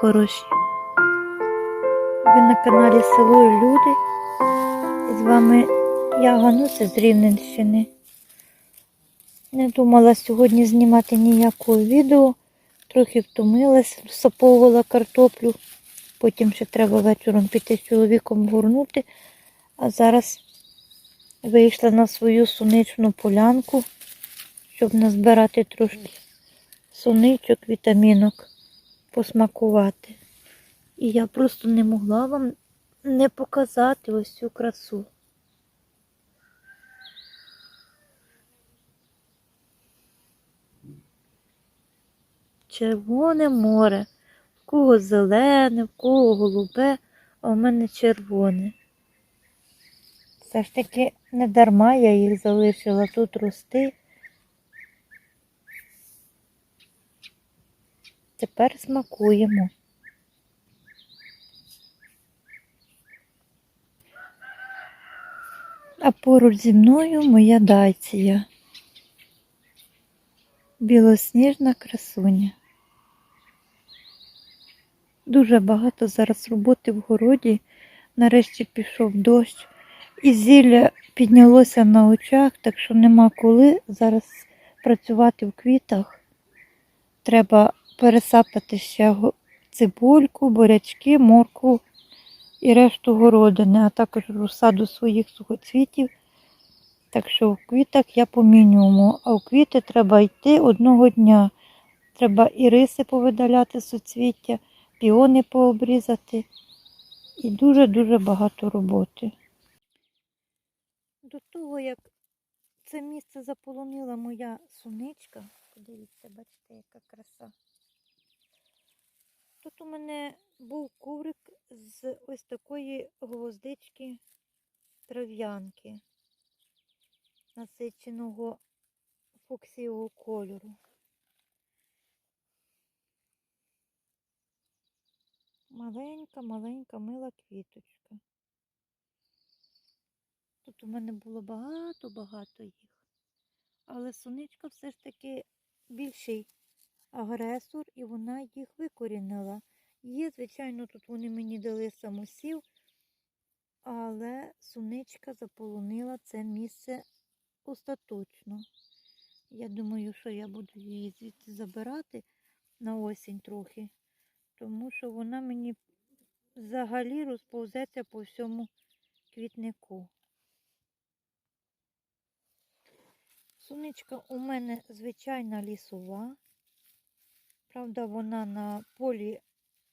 Хороші. Ви на каналі Село Люди. І з вами я Гануся з Рівненщини. Не думала сьогодні знімати ніякого відео. Трохи втомилась, розсаповувала картоплю. Потім ще треба вечором піти з чоловіком горнути. А зараз вийшла на свою суничну полянку, щоб назбирати трошки суничок, вітамінок посмакувати. І я просто не могла вам не показати ось цю красу. Червоне море, в кого зелене, в кого голубе, а в мене червоне. Все ж таки не дарма я їх залишила тут рости. Тепер смакуємо. А поруч зі мною моя дайція. Білосніжна красуня. Дуже багато зараз роботи в городі. Нарешті пішов дощ, і зілля піднялося на очах, так що нема коли зараз працювати в квітах. Треба пересапати ще цибульку, бурячки, моркву і решту городини, а також розсаду своїх сухоцвітів. Так що в квітах я по мінімуму, а в квіти треба йти одного дня. Треба і риси повидаляти суцвіття, піони пообрізати. І дуже-дуже багато роботи. До того, як це місце заполонила моя суничка, подивіться, бачите, яка краса. Тут у мене був коврик з ось такої гвоздички трав'янки насиченого фуксієвого кольору. Маленька, маленька, мила квіточка. Тут у мене було багато-багато їх. Але сонечка все ж таки більший агресор, і вона їх викорінила. Є, звичайно, тут вони мені дали самосів, але суничка заполонила це місце остаточно. Я думаю, що я буду її звідси забирати на осінь трохи, тому що вона мені взагалі розповзеться по всьому квітнику. Суничка у мене звичайна лісова. Правда, вона на полі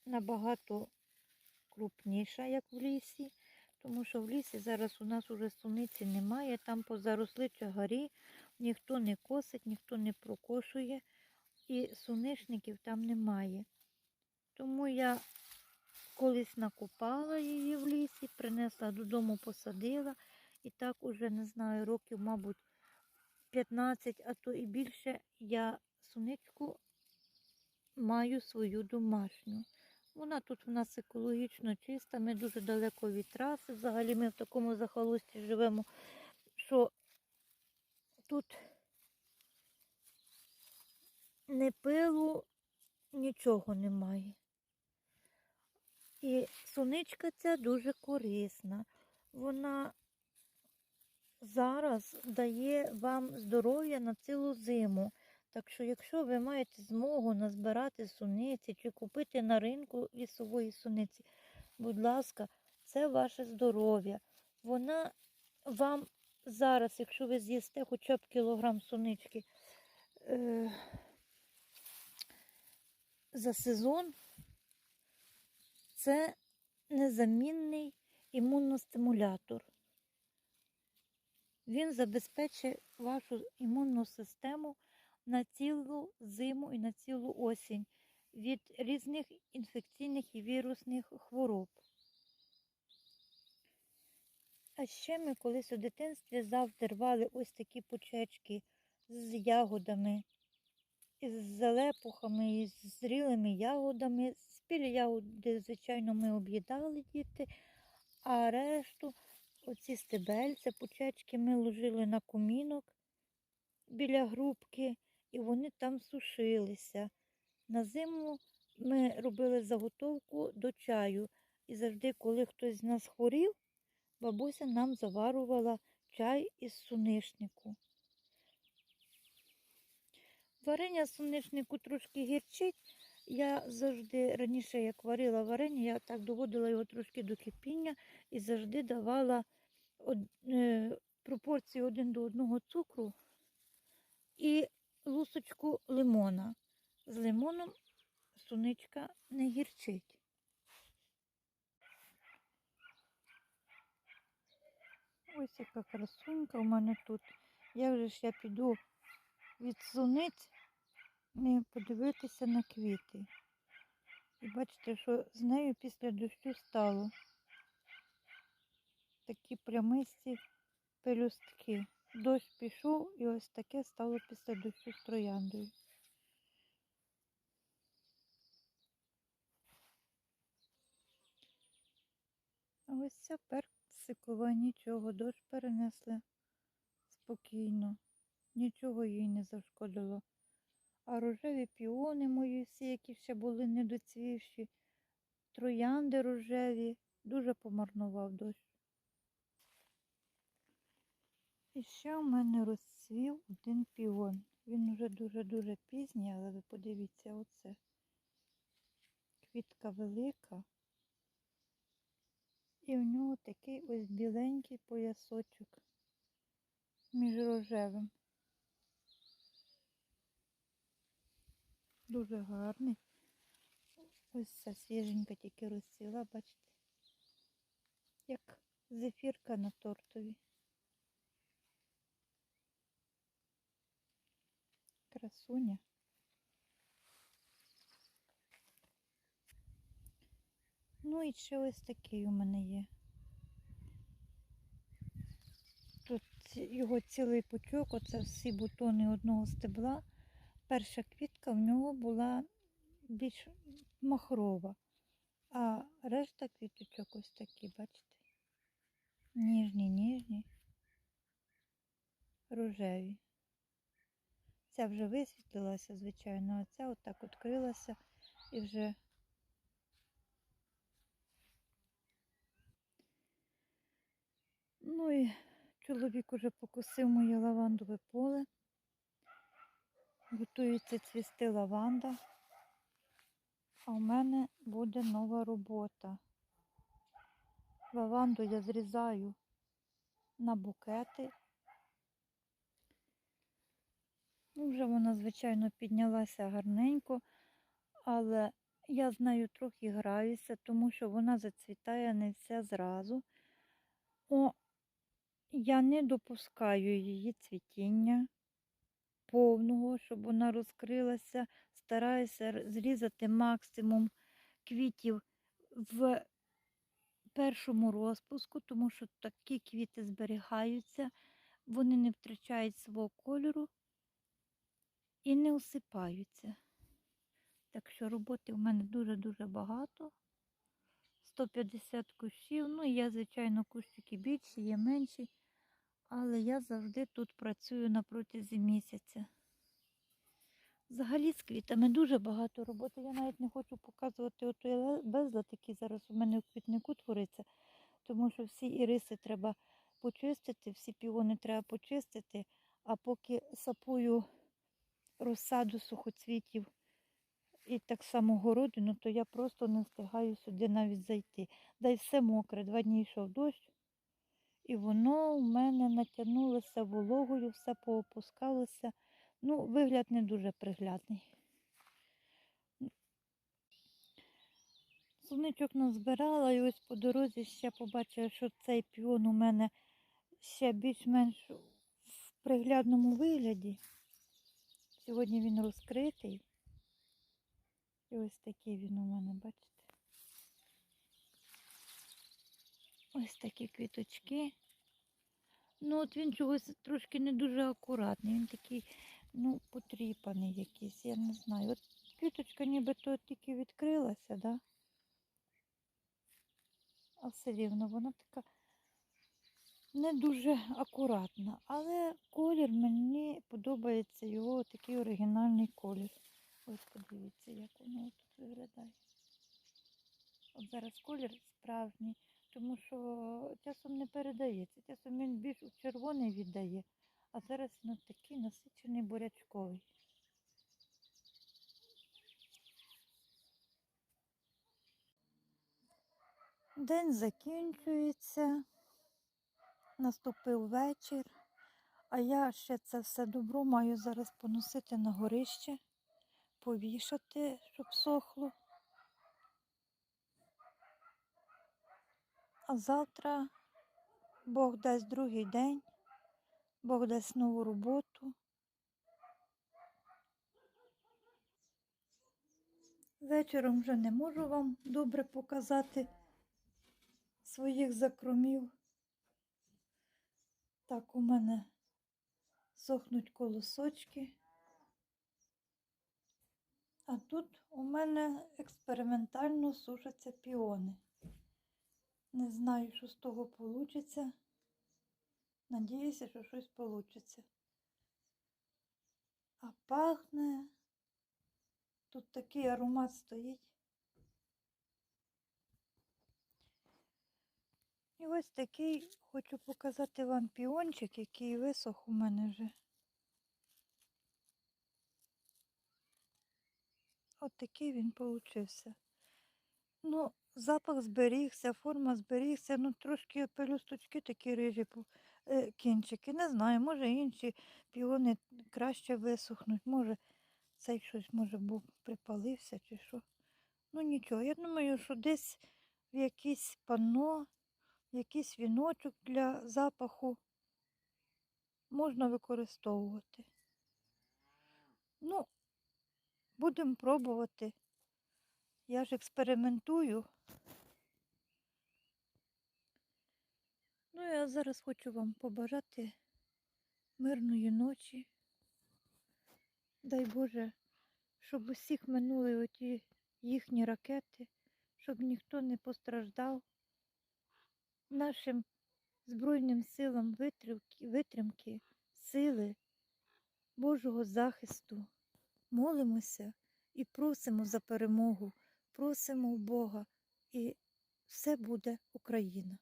набагато крупніша, як в лісі, тому що в лісі зараз у нас уже суниці немає, там позаросли чагарі, ніхто не косить, ніхто не прокошує, і сунишників там немає. Тому я колись накопала її в лісі, принесла додому, посадила, і так уже не знаю, років, мабуть, 15, а то і більше я суничку маю свою домашню. Вона тут в нас екологічно чиста, ми дуже далеко від траси. Взагалі ми в такому захолусті живемо, що тут не пилу, нічого немає. І суничка ця дуже корисна. Вона зараз дає вам здоров'я на цілу зиму. Так що, якщо ви маєте змогу назбирати суниці чи купити на ринку лісової суниці, будь ласка, це ваше здоров'я. Вона вам зараз, якщо ви з'їсте хоча б кілограм сунички е- за сезон, це незамінний імуностимулятор. Він забезпечить вашу імунну систему на цілу зиму і на цілу осінь від різних інфекційних і вірусних хвороб. А ще ми колись у дитинстві завжди рвали ось такі почечки з ягодами, із залепухами, із зрілими ягодами. Спілі ягоди, звичайно, ми об'їдали діти, а решту, оці стебельця, почечки ми ложили на комінок біля грубки, і вони там сушилися. На зиму ми робили заготовку до чаю. І завжди, коли хтось з нас хворів, бабуся нам заварувала чай із сунишнику. Варення з сунишнику трошки гірчить. Я завжди раніше, як варила варення, я так доводила його трошки до кипіння і завжди давала од, е, пропорції один до одного цукру і лусочку лимона. З лимоном суничка не гірчить. Ось яка красунька у мене тут. Як же ж я піду від суниць і подивитися на квіти. І бачите, що з нею після дощу стало такі прямисті пелюстки. Дощ пішов і ось таке стало після дощу з трояндою. А ось ця персикова нічого, дощ перенесли спокійно, нічого їй не зашкодило. А рожеві піони мої всі, які ще були недоцвівші, троянди рожеві, дуже помарнував дощ. І ще у мене розцвів один піон. Він вже дуже-дуже пізній, але ви подивіться оце. Квітка велика. І в нього такий ось біленький поясочок між рожевим. Дуже гарний. Ось ця свіженька тільки розцвіла, бачите? Як зефірка на тортові. Красуня. Ну і ще ось такий у мене є. Тут його цілий пучок, оце всі бутони одного стебла. Перша квітка в нього була більш махрова, а решта квіточок ось такі, бачите? Ніжні, ніжні, рожеві. Ця вже висвітлилася, звичайно, а ця отак відкрилася і вже Ну і чоловік уже покусив моє лавандове поле. Готується цвісти лаванда. А в мене буде нова робота. Лаванду я зрізаю на букети. Ну, вже вона, звичайно, піднялася гарненько, але я з нею трохи граюся, тому що вона зацвітає не вся зразу. О, я не допускаю її цвітіння повного, щоб вона розкрилася. Стараюся зрізати максимум квітів в першому розпуску, тому що такі квіти зберігаються, вони не втрачають свого кольору і не осипаються. Так що роботи в мене дуже-дуже багато. 150 кущів. Ну, є, звичайно, кущики більші, є менші, але я завжди тут працюю на протязі місяця. Взагалі з квітами дуже багато роботи. Я навіть не хочу показувати отой безлад, який зараз у мене в квітнику твориться, тому що всі іриси треба почистити, всі піони треба почистити, а поки сапую розсаду сухоцвітів і так само городину, то я просто не встигаю сюди навіть зайти. Да й все мокре, два дні йшов дощ, і воно у мене натягнулося вологою, все поопускалося. Ну, вигляд не дуже приглядний. Соничок назбирала і ось по дорозі ще побачила, що цей піон у мене ще більш-менш в приглядному вигляді. Сьогодні він розкритий. І ось такий він у мене, бачите. Ось такі квіточки. Ну, от він чогось трошки не дуже акуратний. Він такий, ну, потріпаний якийсь, я не знаю. От квіточка нібито тільки відкрилася, да? А все рівно вона така не дуже акуратна. Але колір мені подобається його такий оригінальний колір. Ось подивіться, як воно тут виглядає. От зараз колір справжній, тому що часом не передається. Часом він більш у червоний віддає, а зараз він такий насичений бурячковий. День закінчується, наступив вечір, а я ще це все добро маю зараз поносити на горище, повішати, щоб сохло. А завтра Бог дасть другий день, Бог дасть нову роботу. Вечором вже не можу вам добре показати своїх закромів. Так, у мене сохнуть колосочки. А тут у мене експериментально сушаться піони. Не знаю, що з того вийде. Надіюся, що щось вийде. А пахне. Тут такий аромат стоїть. І ось такий хочу показати вам піончик, який висох у мене вже. От такий він получився. Ну, запах зберігся, форма зберігся, ну трошки пелюсточки такі рижі е, кінчики. Не знаю, може інші піони краще висохнуть, може цей щось може був припалився чи що. Ну нічого, я думаю, що десь в якийсь панно, якийсь віночок для запаху можна використовувати. Ну, будемо пробувати. Я ж експериментую. Ну, я зараз хочу вам побажати мирної ночі. Дай Боже, щоб усіх минули оті їхні ракети, щоб ніхто не постраждав. Нашим Збройним силам витримки, витримки, сили, Божого захисту. Молимося і просимо за перемогу, просимо Бога, і все буде Україна.